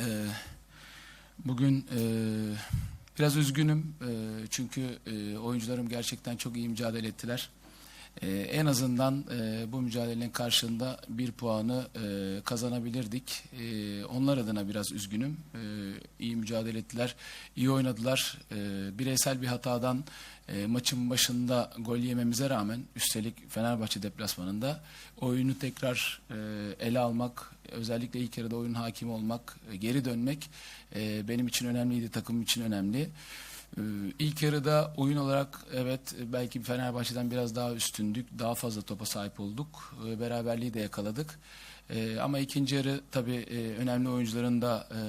Ee, bugün e, biraz üzgünüm e, çünkü e, oyuncularım gerçekten çok iyi mücadele ettiler. E, en azından e, bu mücadelenin karşılığında bir puanı e, kazanabilirdik. E, onlar adına biraz üzgünüm. E, iyi mücadele ettiler, iyi oynadılar. E, bireysel bir hatadan e, maçın başında gol yememize rağmen üstelik Fenerbahçe deplasmanında oyunu tekrar e, ele almak, özellikle ilk yarıda oyun hakimi olmak, e, geri dönmek e, benim için önemliydi, takımım için önemli. Ee, İlk yarıda oyun olarak evet belki Fenerbahçe'den biraz daha üstündük. Daha fazla topa sahip olduk. Ee, Beraberliği de yakaladık. Ee, Ama ikinci yarı tabii e, önemli oyuncuların da e,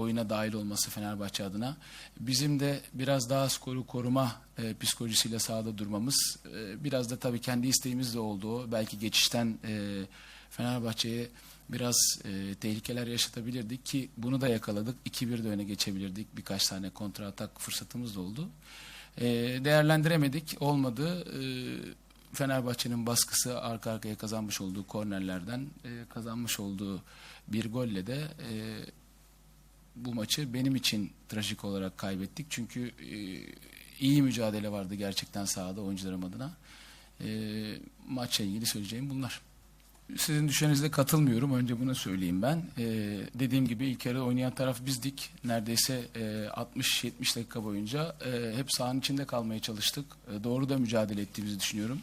oyuna dahil olması Fenerbahçe adına. Bizim de biraz daha skoru koruma e, psikolojisiyle sahada durmamız. biraz da tabii kendi isteğimiz de oldu. o. Belki geçişten Fenerbahçe'ye biraz e, tehlikeler yaşatabilirdik ki bunu da yakaladık. 2-1 de öne geçebilirdik. Birkaç tane kontra atak fırsatımız da oldu. E, değerlendiremedik. Olmadı. E, Fenerbahçe'nin baskısı arka arkaya kazanmış olduğu kornerlerden e, kazanmış olduğu bir golle de e, bu maçı benim için trajik olarak kaybettik. Çünkü e, iyi mücadele vardı gerçekten sahada oyuncularım adına. E, maçla ilgili söyleyeceğim bunlar. Sizin düşüncenizle katılmıyorum. Önce bunu söyleyeyim ben. E, dediğim gibi ilk yarı oynayan taraf bizdik. Neredeyse e, 60-70 dakika boyunca e, hep sahanın içinde kalmaya çalıştık. E, doğru da mücadele ettiğimizi düşünüyorum.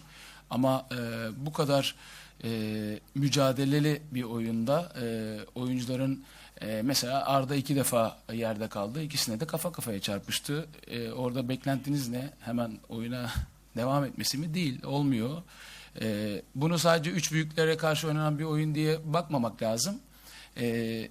Ama e, bu kadar e, mücadeleli bir oyunda e, oyuncuların e, mesela Arda iki defa yerde kaldı. İkisine de kafa kafaya çarpıştı. E, orada beklentiniz ne? Hemen oyuna devam etmesi mi? Değil. Olmuyor. E, bunu sadece üç büyüklere karşı oynanan bir oyun diye bakmamak lazım. E,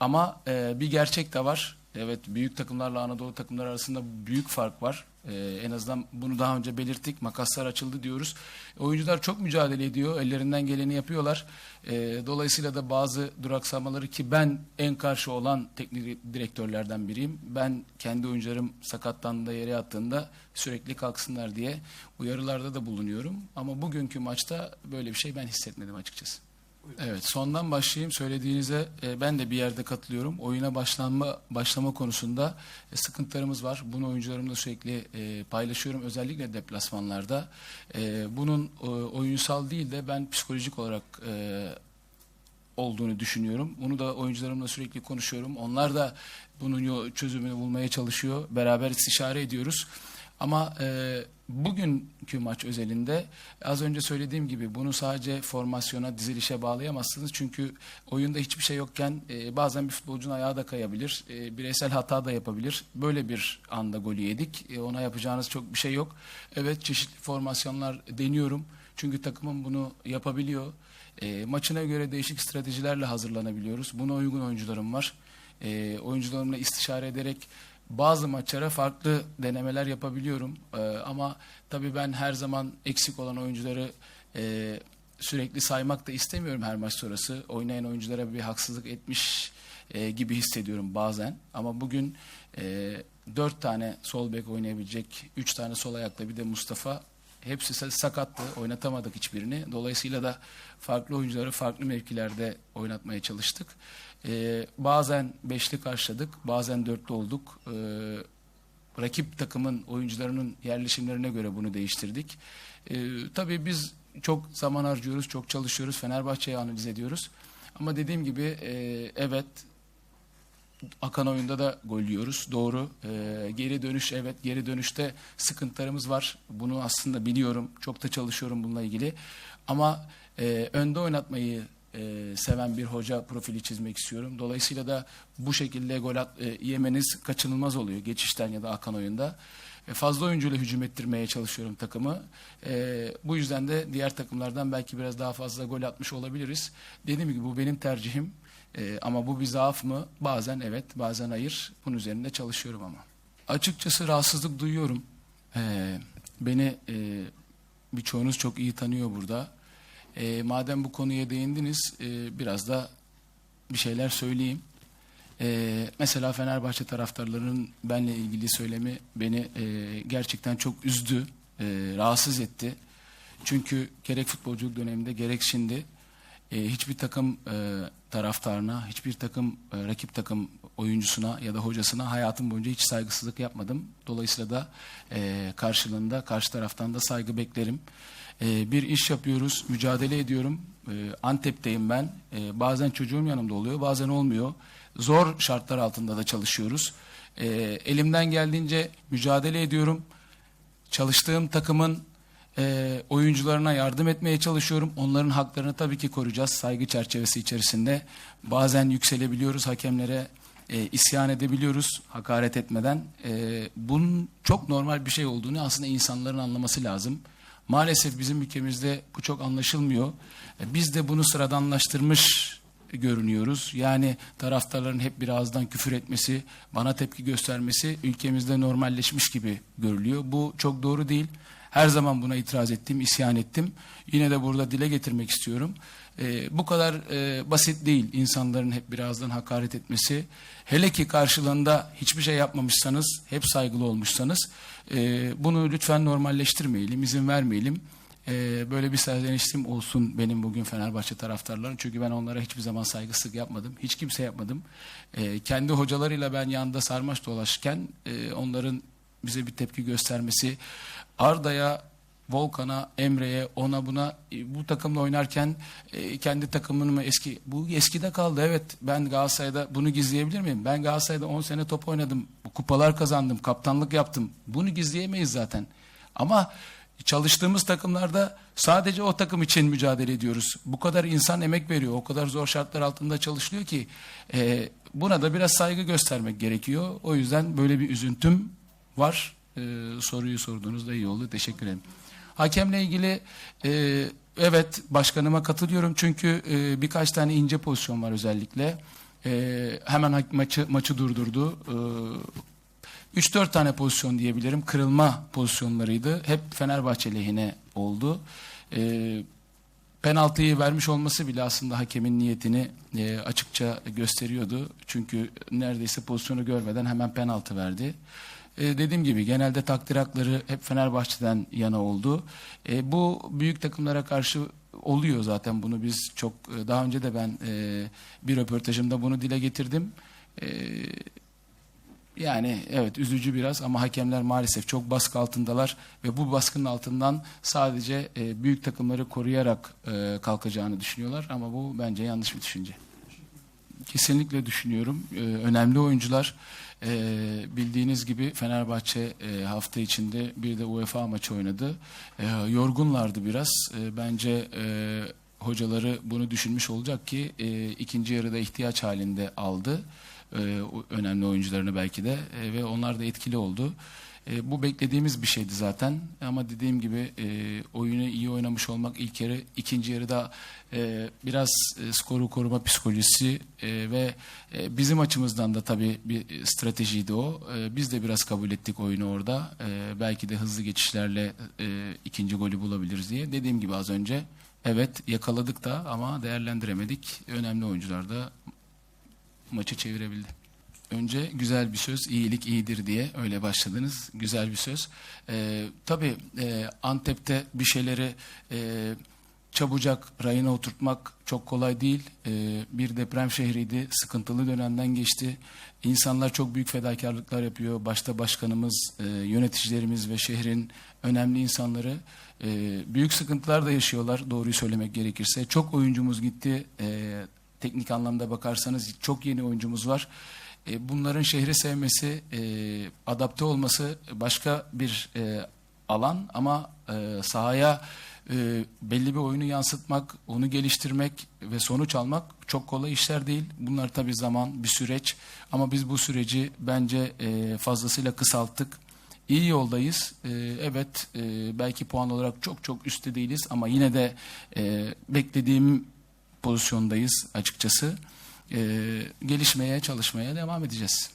ama e, bir gerçek de var. Evet büyük takımlarla Anadolu takımları arasında büyük fark var. E, en azından bunu daha önce belirttik. Makaslar açıldı diyoruz. Oyuncular çok mücadele ediyor. Ellerinden geleni yapıyorlar. E, dolayısıyla da bazı duraksamaları ki ben en karşı olan teknik direktörlerden biriyim. Ben kendi oyuncularım sakatlandığında yere yattığında sürekli kalksınlar diye uyarılarda da bulunuyorum. Ama bugünkü maçta böyle bir şey ben hissetmedim açıkçası. Evet, sondan başlayayım. Söylediğinize e, ben de bir yerde katılıyorum. Oyuna başlanma başlama konusunda e, sıkıntılarımız var. Bunu oyuncularımla sürekli e, paylaşıyorum. Özellikle deplasmanlarda. E, bunun e, oyunsal değil de ben psikolojik olarak e, olduğunu düşünüyorum. Bunu da oyuncularımla sürekli konuşuyorum. Onlar da bunun çözümünü bulmaya çalışıyor. Beraber istişare ediyoruz. Ama e, bugünkü maç özelinde az önce söylediğim gibi bunu sadece formasyona, dizilişe bağlayamazsınız. Çünkü oyunda hiçbir şey yokken e, bazen bir futbolcunun ayağı da kayabilir. E, bireysel hata da yapabilir. Böyle bir anda golü yedik. E, ona yapacağınız çok bir şey yok. Evet çeşitli formasyonlar deniyorum. Çünkü takımım bunu yapabiliyor. E, maçına göre değişik stratejilerle hazırlanabiliyoruz. Buna uygun oyuncularım var. E, oyuncularımla istişare ederek bazı maçlara farklı denemeler yapabiliyorum. E, ama tabii ben her zaman eksik olan oyuncuları e, sürekli saymak da istemiyorum her maç sonrası. Oynayan oyunculara bir haksızlık etmiş e, gibi hissediyorum bazen. Ama bugün e, dört tane sol bek oynayabilecek, üç tane sol ayakla bir de Mustafa Hepsi sa- sakattı. Oynatamadık hiçbirini. Dolayısıyla da farklı oyuncuları farklı mevkilerde oynatmaya çalıştık. Ee, bazen beşli karşıladık. Bazen dörtlü olduk. Ee, rakip takımın oyuncularının yerleşimlerine göre bunu değiştirdik. Ee, tabii biz çok zaman harcıyoruz, çok çalışıyoruz. Fenerbahçe'yi analiz ediyoruz. Ama dediğim gibi e, evet akan oyunda da gol yiyoruz. Doğru. Ee, geri dönüş evet geri dönüşte sıkıntılarımız var. Bunu aslında biliyorum. Çok da çalışıyorum bununla ilgili. Ama e, önde oynatmayı e, seven bir hoca profili çizmek istiyorum. Dolayısıyla da bu şekilde gol at, e, yemeniz kaçınılmaz oluyor geçişten ya da akan oyunda. E, fazla oyuncuyla hücum ettirmeye çalışıyorum takımı. E, bu yüzden de diğer takımlardan belki biraz daha fazla gol atmış olabiliriz. Dediğim gibi bu benim tercihim. E, ama bu bir zaaf mı? Bazen evet, bazen hayır. Bunun üzerinde çalışıyorum ama. Açıkçası rahatsızlık duyuyorum. E, beni e, birçoğunuz çok iyi tanıyor burada. E, madem bu konuya değindiniz, e, biraz da bir şeyler söyleyeyim. E, mesela Fenerbahçe taraftarlarının benle ilgili söylemi beni e, gerçekten çok üzdü, e, rahatsız etti. Çünkü gerek futbolculuk döneminde gerek şimdi e, hiçbir takım e, taraftarına, hiçbir takım e, rakip takım oyuncusuna ya da hocasına hayatım boyunca hiç saygısızlık yapmadım. Dolayısıyla da e, karşılığında karşı taraftan da saygı beklerim. E, bir iş yapıyoruz, mücadele ediyorum. E, Antep'teyim ben. E, bazen çocuğum yanımda oluyor, bazen olmuyor. Zor şartlar altında da çalışıyoruz. E, elimden geldiğince mücadele ediyorum. Çalıştığım takımın e, oyuncularına yardım etmeye çalışıyorum. Onların haklarını tabii ki koruyacağız saygı çerçevesi içerisinde. Bazen yükselebiliyoruz hakemlere, e, isyan edebiliyoruz hakaret etmeden. E, bunun çok normal bir şey olduğunu aslında insanların anlaması lazım. Maalesef bizim ülkemizde bu çok anlaşılmıyor. E, biz de bunu sıradanlaştırmış görünüyoruz. Yani taraftarların hep bir ağızdan küfür etmesi, bana tepki göstermesi ülkemizde normalleşmiş gibi görülüyor. Bu çok doğru değil. Her zaman buna itiraz ettim, isyan ettim. Yine de burada dile getirmek istiyorum. Ee, bu kadar e, basit değil insanların hep birazdan hakaret etmesi. Hele ki karşılığında hiçbir şey yapmamışsanız, hep saygılı olmuşsanız e, bunu lütfen normalleştirmeyelim, izin vermeyelim. Ee, böyle bir serzenişim olsun benim bugün Fenerbahçe taraftarlarının. Çünkü ben onlara hiçbir zaman saygısızlık yapmadım. Hiç kimse yapmadım. Ee, kendi hocalarıyla ben yanında sarmaş dolaşırken e, onların bize bir tepki göstermesi, Arda'ya, Volkan'a, Emre'ye, ona buna e, bu takımla oynarken e, kendi takımını eski bu eskide kaldı. Evet ben Galatasaray'da bunu gizleyebilir miyim? Ben Galatasaray'da 10 sene top oynadım. Kupalar kazandım, kaptanlık yaptım. Bunu gizleyemeyiz zaten. Ama çalıştığımız takımlarda sadece o takım için mücadele ediyoruz. Bu kadar insan emek veriyor. O kadar zor şartlar altında çalışılıyor ki e, buna da biraz saygı göstermek gerekiyor. O yüzden böyle bir üzüntüm var. E, soruyu sorduğunuzda iyi oldu. Teşekkür ederim. Hakemle ilgili e, evet başkanıma katılıyorum. Çünkü e, birkaç tane ince pozisyon var özellikle. E, hemen maçı maçı durdurdu. E, 3-4 tane pozisyon diyebilirim. Kırılma pozisyonlarıydı. Hep Fenerbahçe lehine oldu. E, penaltıyı vermiş olması bile aslında hakemin niyetini e, açıkça gösteriyordu. Çünkü neredeyse pozisyonu görmeden hemen penaltı verdi. E, dediğim gibi genelde takdir hakları hep Fenerbahçe'den yana oldu. E, bu büyük takımlara karşı oluyor zaten bunu biz çok e, daha önce de ben e, bir röportajımda bunu dile getirdim. E, yani evet üzücü biraz ama hakemler maalesef çok baskı altındalar ve bu baskının altından sadece e, büyük takımları koruyarak e, kalkacağını düşünüyorlar ama bu bence yanlış bir düşünce. Kesinlikle düşünüyorum. E, önemli oyuncular e, bildiğiniz gibi Fenerbahçe e, hafta içinde bir de UEFA maçı oynadı. E, yorgunlardı biraz. E, bence e, hocaları bunu düşünmüş olacak ki e, ikinci yarıda ihtiyaç halinde aldı e, önemli oyuncularını belki de e, ve onlar da etkili oldu. E, bu beklediğimiz bir şeydi zaten ama dediğim gibi e, oyunu iyi oynamış olmak ilk yarı ikinci yarıda e, biraz e, skoru koruma psikolojisi e, ve e, bizim açımızdan da tabii bir stratejiydi o. E, biz de biraz kabul ettik oyunu orada. E, belki de hızlı geçişlerle e, ikinci golü bulabiliriz diye. Dediğim gibi az önce evet yakaladık da ama değerlendiremedik. Önemli oyuncular da maçı çevirebildi. Önce güzel bir söz, iyilik iyidir diye öyle başladınız. Güzel bir söz. Ee, tabii e, Antep'te bir şeyleri e, çabucak rayına oturtmak çok kolay değil. Ee, bir deprem şehriydi, sıkıntılı dönemden geçti. İnsanlar çok büyük fedakarlıklar yapıyor. Başta başkanımız, e, yöneticilerimiz ve şehrin önemli insanları e, büyük sıkıntılar da yaşıyorlar. Doğruyu söylemek gerekirse. Çok oyuncumuz gitti. E, teknik anlamda bakarsanız çok yeni oyuncumuz var. E, bunların şehri sevmesi, e, adapte olması başka bir e, alan ama sahaya belli bir oyunu yansıtmak, onu geliştirmek ve sonuç almak çok kolay işler değil. Bunlar tabii zaman, bir süreç ama biz bu süreci bence fazlasıyla kısalttık. İyi yoldayız. Evet belki puan olarak çok çok üstte değiliz ama yine de beklediğim pozisyondayız açıkçası. Ee, gelişmeye çalışmaya devam edeceğiz.